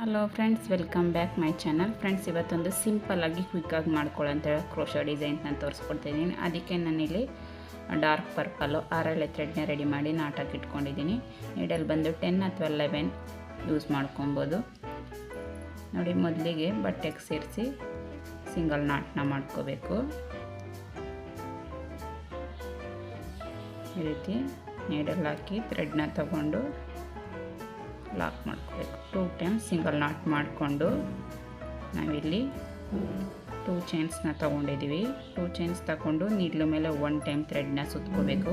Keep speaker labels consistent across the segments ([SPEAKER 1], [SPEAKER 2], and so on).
[SPEAKER 1] Hello friends welcome back my channel friends ಇವತ್ತೊಂದು ಸಿಂಪಲ್ಲಾಗಿ ಕ್ವಿಕ್ಕಾಗಿ ಮಾಡ್ಕೊಳ್ಳೋಂಥ ಕ್ರೋಶೋ design ನಾನು ತೋರಿಸ್ಕೊಡ್ತಿದ್ದೀನಿ ಅದಕ್ಕೆ ನಾನಿಲ್ಲಿ ಡಾರ್ಕ್ ಪರ್ಪಲ್ಲು ಆರಳೆ ಥ್ರೆಡ್ನ ರೆಡಿ ಮಾಡಿ ನಾಟಕ್ಕೆ ಇಟ್ಕೊಂಡಿದ್ದೀನಿ ನೀಡಲ್ಲಿ ಬಂದು ಟೆನ್ ಅಥವಾ ಲೆವೆನ್ ಯೂಸ್ ಮಾಡ್ಕೊಬೋದು. ನೋಡಿ, ಮೊದಲಿಗೆ ಬಟ್ಟೆಗೆ ಸೇರಿಸಿ ಸಿಂಗಲ್ ನಾಟ್ನ ಮಾಡ್ಕೋಬೇಕು. ಈ ರೀತಿ ನೀಡಲ್ಲಿ ಹಾಕಿ ಥ್ರೆಡ್ನ ತಗೊಂಡು ಲಾಕ್ ಮಾಡ್ಕೋಬೇಕು ಟೂ ಟೈಮ್ ಸಿಂಗಲ್ ನಾಟ್ ಮಾಡಿಕೊಂಡು ನಾವಿಲ್ಲಿ ಟೂ ಚೈನ್ಸ್ನ ತೊಗೊಂಡಿದ್ದೀವಿ ಟೂ ಚೈನ್ಸ್ ತಗೊಂಡು ನೀಡ್ಲು ಮೇಲೆ ಒನ್ ಟೈಮ್ ಥ್ರೆಡ್ನ ಸುತ್ಕೋಬೇಕು.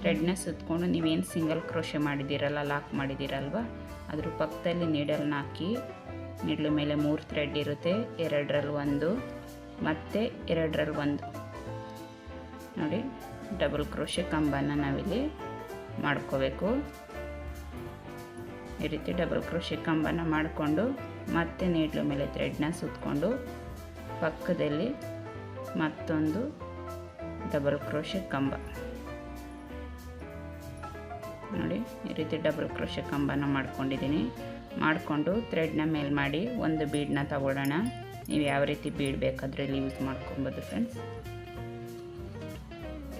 [SPEAKER 1] ಥ್ರೆಡ್ನ ಸುತ್ಕೊಂಡು ನೀವೇನು ಸಿಂಗಲ್ ಕ್ರೋಶೆ ಮಾಡಿದ್ದೀರಲ್ಲ, ಲಾಕ್ ಮಾಡಿದ್ದೀರಲ್ವ, ಅದ್ರ ಪಕ್ಕದಲ್ಲಿ ನೀಡಲ್ನ ಹಾಕಿ ನೀಡ್ಲು ಮೇಲೆ ಮೂರು ಥ್ರೆಡ್ ಇರುತ್ತೆ. ಎರಡರಲ್ಲಿ ಒಂದು, ಮತ್ತು ಎರಡರಲ್ಲಿ ಒಂದು. ನೋಡಿ ಡಬಲ್ ಕ್ರೋಶೆ ಕಂಬನ ನಾವಿಲ್ಲಿ ಮಾಡ್ಕೋಬೇಕು. ಈ ರೀತಿ ಡಬಲ್ ಕ್ರೋಶೆ ಕಂಬನ ಮಾಡಿಕೊಂಡು ಮತ್ತೆ ನೀಡ್ಲು ಮೇಲೆ ಥ್ರೆಡ್ನ ಸುತ್ತಕೊಂಡು ಪಕ್ಕದಲ್ಲಿ ಮತ್ತೊಂದು ಡಬಲ್ ಕ್ರೋಶೆ ಕಂಬ. ನೋಡಿ, ಈ ರೀತಿ ಡಬಲ್ ಕ್ರೋಶೆ ಕಂಬನ ಮಾಡ್ಕೊಂಡಿದ್ದೀನಿ. ಮಾಡಿಕೊಂಡು ಥ್ರೆಡ್ನ ಮೇಲೆ ಮಾಡಿ ಒಂದು ಬೀಡನ್ನ ತಗೊಳ್ಳೋಣ. ನೀವು ಯಾವ ರೀತಿ ಬೀಡ್ ಬೇಕಾದ್ರಲ್ಲಿ ಯೂಸ್ ಮಾಡ್ಕೊಬೋದು ಫ್ರೆಂಡ್ಸ್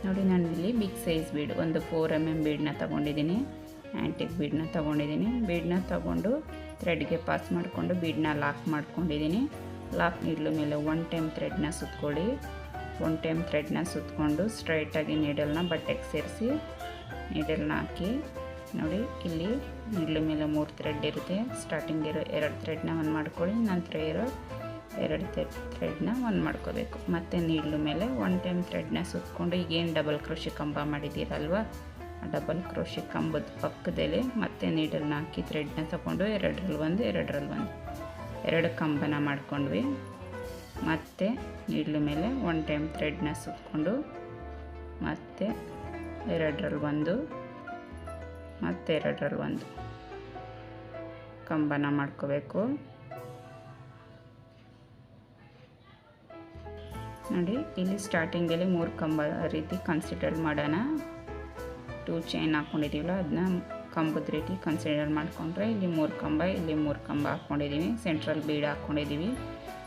[SPEAKER 1] ನೋಡಿ ನಾನು ಇಲ್ಲಿ ಬಿಗ್ ಸೈಜ್ ಬೀಡ್ ಒಂದು ಫೋರ್ ಎಂ ಎಂ ಬೀಡನ್ನ ತೊಗೊಂಡಿದ್ದೀನಿ. ಆ್ಯಂಟಿಕ್ ಬೀಡ್ನ ತೊಗೊಂಡಿದ್ದೀನಿ. ಬೀಡ್ನ ತೊಗೊಂಡು ಥ್ರೆಡ್ಗೆ ಪಾಸ್ ಮಾಡಿಕೊಂಡು ಬೀಡ್ನ ಲಾಕ್ ಮಾಡ್ಕೊಂಡಿದ್ದೀನಿ. ಲಾಕ್ ನೀಡ್ಲ ಮೇಲೆ ಒನ್ ಟೈಮ್ ಥ್ರೆಡ್ನ ಸುತ್ಕೊಳ್ಳಿ. ಒನ್ ಟೈಮ್ ಥ್ರೆಡ್ನ ಸುತ್ಕೊಂಡು ಸ್ಟ್ರೈಟಾಗಿ ನೀಡಲ್ನ ಬಟ್ಟೆಗೆ ಸೇರಿಸಿ ನೀಡಲ್ನ ಹಾಕಿ. ನೋಡಿ, ಇಲ್ಲಿ ನೀಡ್ಲ ಮೇಲೆ ಮೂರು ಥ್ರೆಡ್ ಇರುತ್ತೆ. ಸ್ಟಾರ್ಟಿಂಗ್ ಇರೋ ಎರಡು ಥ್ರೆಡ್ನ ಒಂದು ಮಾಡ್ಕೊಳ್ಳಿ, ನಂತರ ಇರೋ ಎರಡು ಥ್ರೆಡ್ನ ಒಂದು ಮಾಡ್ಕೋಬೇಕು. ಮತ್ತು ನೀಡ್ಲ ಮೇಲೆ ಒನ್ ಟೈಮ್ ಥ್ರೆಡ್ನ ಸುತ್ಕೊಂಡು ಈಗೇನು ಡಬಲ್ ಕೃಷಿ ಕಂಬ ಮಾಡಿದ್ದೀರಲ್ವ? ಡಬಲ್ ಕ್ರೋಶಿ ಕಂಬದ ಪಕ್ಕದಲ್ಲಿ ಮತ್ತೆ ನೀಡಲ್ನ ಹಾಕಿ ಥ್ರೆಡ್ನ ತಗೊಂಡು ಎರಡರಲ್ಲಿ ಒಂದು ಎರಡರಲ್ಲಿ ಒಂದು. ಎರಡು ಕಂಬನ ಮಾಡ್ಕೊಂಡ್ವಿ. ಮತ್ತೆ ನೀಡ್ಲ ಮೇಲೆ ಒನ್ ಟೈಮ್ ಥ್ರೆಡ್ನ ಸುತ್ಕೊಂಡು ಮತ್ತೆ ಎರಡರಲ್ಲಿ ಒಂದು, ಮತ್ತೆ ಎರಡರಲ್ಲಿ ಒಂದು ಕಂಬನ ಮಾಡ್ಕೋಬೇಕು. ನೋಡಿ, ಇಲ್ಲಿ ಸ್ಟಾರ್ಟಿಂಗಲ್ಲಿ ಮೂರು ಕಂಬ ರೀತಿ ಕನ್ಸಿಡರ್ ಮಾಡೋಣ. ಟೂ ಚೈನ್ ಹಾಕ್ಕೊಂಡಿದ್ದೀವಲ್ಲ ಅದನ್ನ ಕಂಬದ ರೀತಿ ಕನ್ಸಿಡರ್ ಮಾಡಿಕೊಂಡ್ರೆ ಇಲ್ಲಿ ಮೂರು ಕಂಬ, ಇಲ್ಲಿ ಮೂರು ಕಂಬ ಹಾಕ್ಕೊಂಡಿದ್ದೀವಿ ಸೆಂಟ್ರಲ್ ಬೀಡ್ ಹಾಕ್ಕೊಂಡಿದ್ದೀವಿ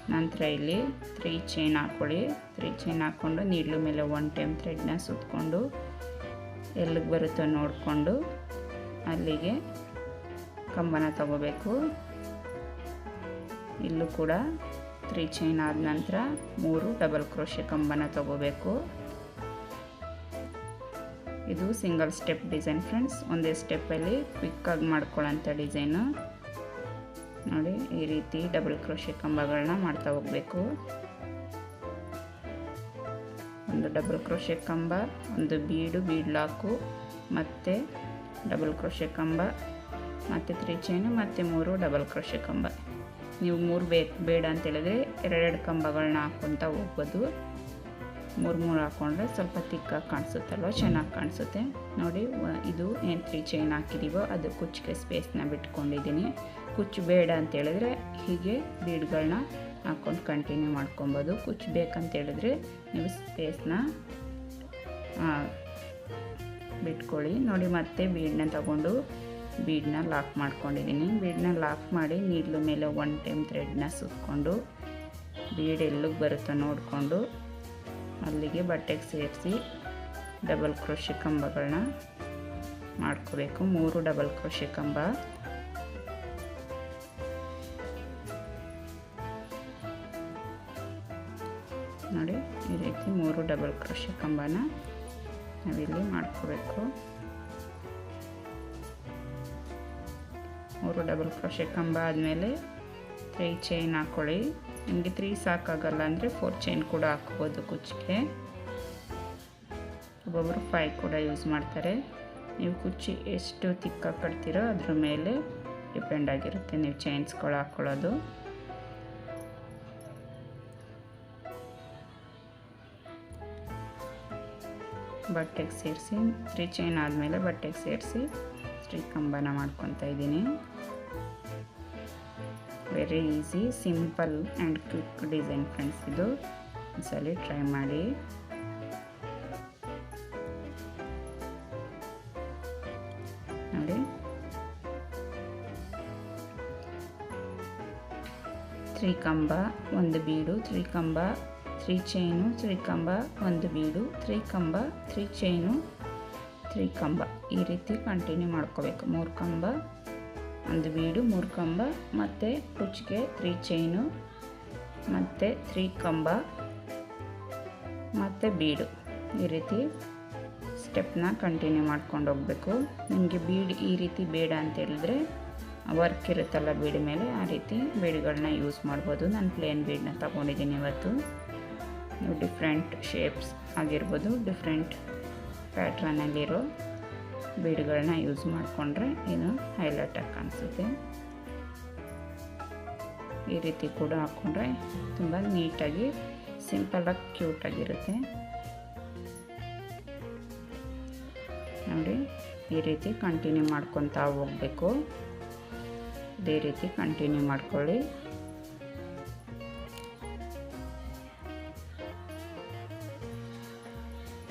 [SPEAKER 1] ನಂತರ ಇಲ್ಲಿ ತ್ರೀ ಚೈನ್ ಹಾಕ್ಕೊಳ್ಳಿ ತ್ರೀ ಚೈನ್ ಹಾಕ್ಕೊಂಡು ನೀಡ್ಲು ಮೇಲೆ ಒನ್ ಟೈಮ್ ಥ್ರೆಡ್ನ ಸುತ್ತಕೊಂಡು ಎಲ್ಲಿಗೆ ಬರುತ್ತೋ ನೋಡಿಕೊಂಡು ಅಲ್ಲಿಗೆ ಕಂಬನ ತಗೋಬೇಕು. ಇಲ್ಲೂ ಕೂಡ ತ್ರೀ ಚೈನ್ ಆದ ನಂತರ ಮೂರು ಡಬಲ್ ಕ್ರೋಶೆ ಕಂಬನ ತಗೋಬೇಕು. ಇದು ಸಿಂಗಲ್ ಸ್ಟೆಪ್ ಡಿಸೈನ್ ಫ್ರೆಂಡ್ಸ್. ಒಂದೇ ಸ್ಟೆಪ್ಪಲ್ಲಿ ಕ್ವಿಕ್ಕಾಗಿ ಮಾಡ್ಕೊಳ್ಳೋಂಥ ಡಿಸೈನು. ನೋಡಿ, ಈ ರೀತಿ ಡಬಲ್ ಕ್ರೋಶೆ ಕಂಬಗಳನ್ನ ಮಾಡ್ತಾ ಹೋಗಬೇಕು. ಒಂದು ಡಬಲ್ ಕ್ರೋಶೆ ಕಂಬ, ಒಂದು ಬೀಡು, ಬೀಡ್ ಲಾಕು, ಮತ್ತು ಡಬಲ್ ಕ್ರೋಶೆ ಕಂಬ, ಮತ್ತು ತ್ರೀ ಚೈನು ಮತ್ತು ಮೂರು ಡಬಲ್ ಕ್ರೋಶೆ ಕಂಬ. ನೀವು ಮೂರು ಬೇಕು ಬೇಡ ಅಂತ ಹೇಳಿದ್ರೆ ಎರಡೆರಡು ಕಂಬಗಳನ್ನ ಹಾಕ್ಕೊತ ಹೋಗ್ಬೋದು. ಮೂರು ಮೂರು ಹಾಕ್ಕೊಂಡ್ರೆ ಸ್ವಲ್ಪ ತಿಕ್ಕಾಗಿ ಕಾಣಿಸುತ್ತಲ್ವ? ಚೆನ್ನಾಗಿ ಕಾಣಿಸುತ್ತೆ. ನೋಡಿ ಇದು ಏನು ತ್ರೀ ಚೈನ್ ಹಾಕಿದ್ದೀವೋ ಅದು ಕುಚ್ಚಿಗೆ ಸ್ಪೇಸ್ನ ಬಿಟ್ಕೊಂಡಿದ್ದೀನಿ ಕುಚ್ಚು ಬೇಡ ಅಂತ ಹೇಳಿದ್ರೆ ಹೀಗೆ ಬೀಡ್ಗಳನ್ನ ಹಾಕ್ಕೊಂಡು ಕಂಟಿನ್ಯೂ ಮಾಡ್ಕೊಬೋದು. ಕುಚ್ಚು ಬೇಕಂತ ಹೇಳಿದ್ರೆ ನೀವು ಸ್ಪೇಸ್ನ ಬಿಟ್ಕೊಳ್ಳಿ. ನೋಡಿ, ಮತ್ತೆ ಬೀಡನ್ನ ತಗೊಂಡು ಬೀಡನ್ನ ಲಾಕ್ ಮಾಡ್ಕೊಂಡಿದ್ದೀನಿ ಬೀಡನ್ನ ಲಾಕ್ ಮಾಡಿ ನೀಡ್ಲು ಮೇಲೆ ಒನ್ ಟೈಮ್ ಥ್ರೆಡ್ನ ಸುತ್ಕೊಂಡು ಬೀಡ್ ಎಲ್ಲಿಗೆ ಬರುತ್ತೋ ನೋಡಿಕೊಂಡು ಅಲ್ಲಿಗೆ ಬಟ್ಟೆಗೆ ಸೇರಿಸಿ ಡಬಲ್ ಕ್ರೋಶಿ ಕಂಬಗಳನ್ನ ಮಾಡ್ಕೋಬೇಕು. ಮೂರು ಡಬಲ್ ಕ್ರೋಶಿ ಕಂಬ. ನೋಡಿ, ಈ ರೀತಿ ಮೂರು ಡಬಲ್ ಕ್ರೋಶಿ ಕಂಬನ ನಾವಿಲ್ಲಿ ಮಾಡ್ಕೋಬೇಕು. ಮೂರು ಡಬಲ್ ಕ್ರೋಶೆ ಕಂಬ ಆದಮೇಲೆ ತ್ರೀ ಚೈನ್ ಹಾಕ್ಕೊಳ್ಳಿ ನಿಮಗೆ ತ್ರೀ ಸಾಕಾಗಲ್ಲ ಅಂದರೆ ಫೋರ್ ಚೈನ್ ಕೂಡ ಹಾಕ್ಬೋದು ಕುಚ್ಚಿಗೆ. ಒಬ್ಬೊಬ್ಬರು ಫೈವ್ ಕೂಡ ಯೂಸ್ ಮಾಡ್ತಾರೆ. ನೀವು ಕುಚ್ಚಿ ಎಷ್ಟು ತಿಕ್ಕ ಕಟ್ತೀರೋ ಅದ್ರ ಮೇಲೆ ಡಿಪೆಂಡ್ ಆಗಿರುತ್ತೆ ನೀವು ಚೈನ್ಸ್ಗಳು ಹಾಕ್ಕೊಳ್ಳೋದು ಬಟ್ಟೆಗೆ ಸೇರಿಸಿ ತ್ರೀ ಚೈನ್ ಆದಮೇಲೆ ಬಟ್ಟೆಗೆ ಸೇರಿಸಿ ಸ್ಟ್ರೀ ಕಂಬನ ಮಾಡ್ಕೊತಾ ಇದ್ದೀನಿ. Very easy simple and quick design friends ಇದು ಒಂದ್ಸಲಿ ಟ್ರೈ ಮಾಡಿ. ನೋಡಿ. ತ್ರೀ ಕಂಬ ಒಂದು ಬೀಡು. ತ್ರೀ ಕಂಬ ತ್ರೀ ಚೈನು ತ್ರೀ ಕಂಬ ಒಂದು ಬೀಡು. ತ್ರೀ ಕಂಬ ತ್ರೀ ಚೈನು ತ್ರೀ ಕಂಬ ಈ ರೀತಿ ಕಂಟಿನ್ಯೂ ಮಾಡ್ಕೋಬೇಕು. ಮೂರು ಕಂಬ. ಒಂದು ಬೀಡು, ಮೂರು ಕಂಬ, ಮತ್ತು ಕುಚ್ಚಿಗೆ ತ್ರೀ ಚೈನು ಮತ್ತು ತ್ರೀ ಕಂಬ, ಮತ್ತು ಬೀಡು. ಈ ರೀತಿ ಸ್ಟೆಪ್ನ ಕಂಟಿನ್ಯೂ ಮಾಡ್ಕೊಂಡು ಹೋಗಬೇಕು. ನಿಮಗೆ ಬೀಡ್ ಈ ರೀತಿ ಬೇಡ ಅಂತ ಹೇಳಿದ್ರೆ ವರ್ಕ್ ಇರುತ್ತಲ್ಲ ಬೀಡ್ ಮೇಲೆ, ಆ ರೀತಿ ಬೀಡ್ಗಳನ್ನ ಯೂಸ್ ಮಾಡ್ಬೋದು. ನಾನು ಪ್ಲೇನ್ ಬೀಡನ್ನ ತಗೊಂಡಿದ್ದೀನಿ ಇವತ್ತು. ಡಿಫ್ರೆಂಟ್ ಶೇಪ್ಸ್ ಆಗಿರ್ಬೋದು ಡಿಫ್ರೆಂಟ್ ಪ್ಯಾಟ್ರನಲ್ಲಿರೋ ಬೀಡ್ಗಳನ್ನ ಯೂಸ್ ಮಾಡಿಕೊಂಡ್ರೆ ಇದು ಹೈಲೈಟಾಗಿ ಕಾಣಿಸುತ್ತೆ. ಈ ರೀತಿ ಕೂಡ ಹಾಕ್ಕೊಂಡ್ರೆ ತುಂಬ ನೀಟಾಗಿ ಸಿಂಪಲಾಗಿ ಕ್ಯೂಟಾಗಿರುತ್ತೆ ನೋಡಿ, ಈ ರೀತಿ ಕಂಟಿನ್ಯೂ ಮಾಡ್ಕೊತಾ ಹೋಗಬೇಕು. ಇದೇ ರೀತಿ ಕಂಟಿನ್ಯೂ ಮಾಡ್ಕೊಳ್ಳಿ.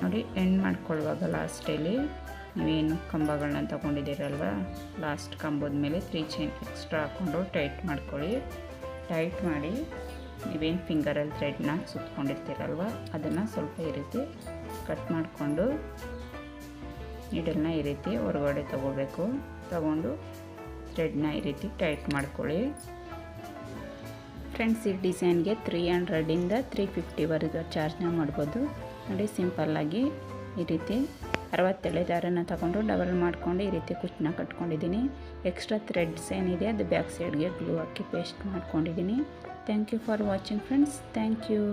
[SPEAKER 1] ನೋಡಿ ಎಂಡ್ ಮಾಡ್ಕೊಳ್ಳುವಾಗ ಲಾಸ್ಟಲ್ಲಿ ನೀವೇನು ಕಂಬಗಳನ್ನ ತಗೊಂಡಿದ್ದೀರಲ್ವ? ಲಾಸ್ಟ್ ಕಂಬದ ಮೇಲೆ ತ್ರೀ ಚೈನ್ ಎಕ್ಸ್ಟ್ರಾ ಹಾಕ್ಕೊಂಡು ಟೈಟ್ ಮಾಡ್ಕೊಳ್ಳಿ. ಟೈಟ್ ಮಾಡಿ ನೀವೇನು ಫಿಂಗರಲ್ಲಿ ಥ್ರೆಡ್ನ ಸುತ್ಕೊಂಡಿರ್ತೀರಲ್ವ? ಅದನ್ನು ಸ್ವಲ್ಪ ಈ ರೀತಿ ಕಟ್ ಮಾಡಿಕೊಂಡು ನೀಡಲ್ನ ಈ ರೀತಿ ಹೊರಗಡೆ ತಗೋಬೇಕು. ತಗೊಂಡು ಥ್ರೆಡ್ನ ಈ ರೀತಿ ಟೈಟ್ ಮಾಡ್ಕೊಳ್ಳಿ. ಫ್ರೆಂಡ್ಸ್ ಈ ಡಿಸೈನ್ಗೆ ತ್ರೀ ಹಂಡ್ರೆಡಿಂದ ತ್ರೀ ಫಿಫ್ಟಿವರೆಗೂ ಚಾರ್ಜ್ನ ಮಾಡ್ಬೋದು. ನೋಡಿ ಸಿಂಪಲ್ಲಾಗಿ ಈ ರೀತಿ ಅರವತ್ತೇಳೆ ದಾರನ ತಗೊಂಡು ಡಬಲ್ ಮಾಡ್ಕೊಂಡು ಈ ರೀತಿ ಕುಚ್ಚನ್ನ ಕಟ್ಕೊಂಡಿದ್ದೀನಿ. ಎಕ್ಸ್ಟ್ರಾ ಥ್ರೆಡ್ಸ್ ಏನಿದೆ ಅದು ಬ್ಯಾಕ್ ಸೈಡ್ಗೆ ಗ್ಲೂ ಹಾಕಿ ಪೇಸ್ಟ್ ಮಾಡ್ಕೊಂಡಿದ್ದೀನಿ. Thank you for watching friends. Thank you.